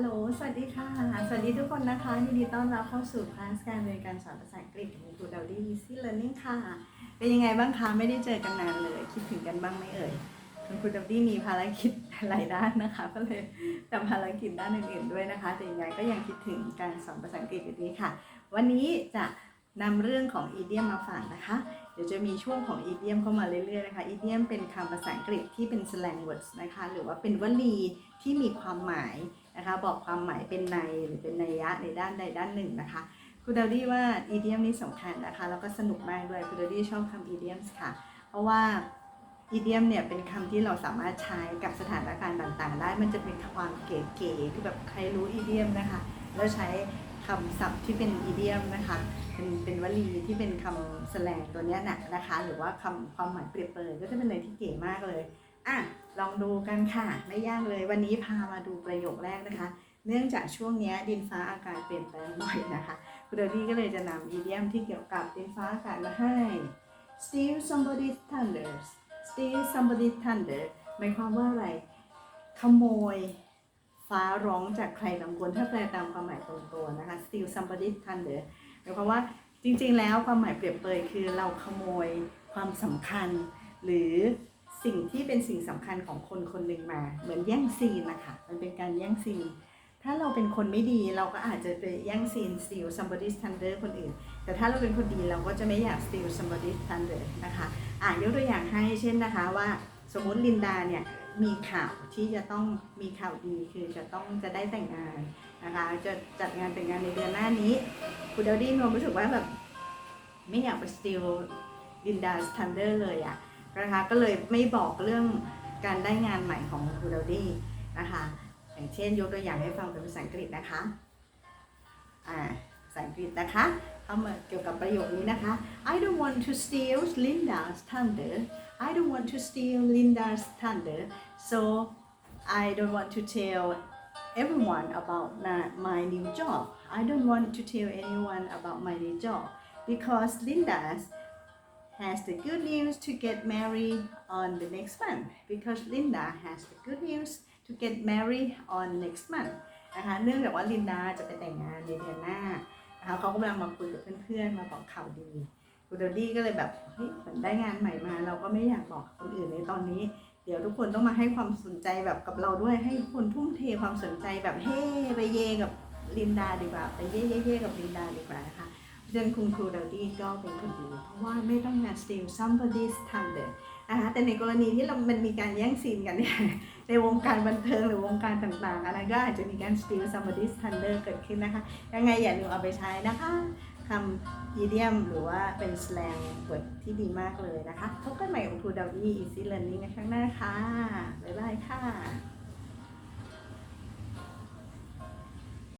ฮัลโหล สวัสดีค่ะ สวัสดีทุกคนนะคะ ยินดีต้อนรับเข้าสู่คลาสการเรียนการสอนภาษาอังกฤษของครูดาวดี้ซีเลอร์นิ่งค่ะ เป็นยังไงบ้างคะ ไม่ได้เจอกันนานเลย คิดถึงกันบ้างไหมเอ่ยคุณครูดาวดี้มีภารกิจหลายด้านนะคะ ก็เลยทำภารกิจด้านอื่นๆด้วยนะคะ แต่ยังไงก็ยังคิดถึงการสอนภาษาอังกฤษอยู่ดีค่ะ วันนี้จะ นำเรื่องของอีเดียมมาฝากนะคะ เดี๋ยวจะมีช่วงของอีเดียมเข้ามาเรื่อยๆนะคะ อีเดียมเป็นคำภาษาอังกฤษที่เป็น slang words นะคะ หรือว่าเป็นวลีที่มีความหมายนะคะ บอกความหมายเป็นในหรือเป็นนัยยะในด้านใดด้านหนึ่งนะคะคุณดาวดี้ว่าอีเดียมนี่สำคัญนะคะ แล้วก็สนุกมากด้วยคุณดาวดี้ชอบคำอีเดียมค่ะ เพราะว่าอีเดียมเนี่ยเป็นคำที่เราสามารถใช้กับสถานการณ์ต่างๆ ได้ มันจะเป็นความเก๋ๆ คือแบบใครรู้อีเดียมนะคะ แล้วใช้คำศัพท์ที่เป็นอีเดียมนะคะ เป็นเป็นวลีที่เป็นคำแสลงตัวเนี้ยนะนะคะ หรือว่าคำความหมายเปรียบเปรยก็จะเป็นอะไรที่เก๋มากเลยอะลองดูกันค่ะ ไม่ยากเลย วันนี้พามาดูประโยคแรกนะคะ เนื่องจากช่วงนี้ดินฟ้าอากาศเปลี่ยนแปลงบ่อยนะคะคุณเดดี้ก็เลยจะนำอีเดียมที่เกี่ยวกับดินฟ้าอากาศมาให้ steal somebody's thunder steal somebody's thunder หมายความว่าอะไร ขโมย ฟ้าร้องจากใครบางคนถ้าแปลตามความหมายตรงตัวนะคะ steal somebody's thunder หมายความว่าจริงๆแล้วความหมายเปรียบเปยคือเราขโมยความสำคัญ หรือสิ่งที่เป็นสิ่งสำคัญของคนคนหนึ่งมา เหมือนแย่งซีนนะคะมันเป็นการแย่งซีน ถ้าเราเป็นคนไม่ดีเราก็อาจจะไปแย่งซีน steal somebody's thunder คนอื่น แต่ถ้าเราเป็นคนดีเราก็จะไม่อยาก steal somebody's thunder นะคะอะยกตัวอย่างให้เช่นนะคะว่าสมมติลินดาเนี่ย มีข่าวที่จะต้องมีข่าวดีคือจะต้องจะได้แต่งงานนะคะ จะจัดงานแต่งงานในเดือนหน้านี้ คุณเดลดี้มีความรู้สึกว่าแบบไม่อยากไป steal ลินดา s thunder เลยอะนะคะก็เลยไม่บอกเรื่องการได้งานใหม่ของคุณเดลดี้นะคะอย่างเช่นยกตัวอย่างให้ฟังเป็นภาษาอังกฤษนะคะอ่าภาษาอังกฤษนะคะเข้ามาเกี่ยวกับประโยคนี้นะคะ I don't want to steal Linda's thunder I don't want to steal Linda's thunder so I don't want to tell everyone about na- my new job I don't want to tell anyone about my new job because Linda's has the good news to get married on the next month because Linda has the good news to get married on next month นะคะเนื่องจากว่าลินดาจะไปแต่งงานในเดือนหน้านะคะเขากำลังมาคุยกับเพื่อนๆ มาบอกข่าวดี คุณเดลดี้ก็เลยแบบเฮ้ยมือนได้งานใหม่มา เราก็ไม่อยากบอกคนอื่นในตอนนี้ เดี๋ยวทุกคนต้องมาให้ความสนใจแบบกับเราด้วยให้คนทุ่มเทความสนใจแบบเฮ้ไปเยกับลินดาดีกว่า ไปเย่เย่เย่กับลินดาดีกว่านะคะเรื่องคุณครูเดาวดี้ก็เป็นคนดีเพราะว่าไม่ต้องงาน steal somebody's thunder นะคะแต่ในกรณีที่เรามันมีการแย่งซีนกันเนี่ยในวงการบันเทิงหรือวงการต่างๆ อะไรก็อาจจะมีการ steal somebody's thunder เกิดขึ้นนะคะ ยังไงอย่าลืมเอาไปใช้นะคะ คำ idiom หรือว่าเป็น slang word ที่ดีมากเลยนะคะพบกันใหม่กับครูดาวดี้ easy learning ในครั้งหน้าค่ะ บ๊ายบายค่ะ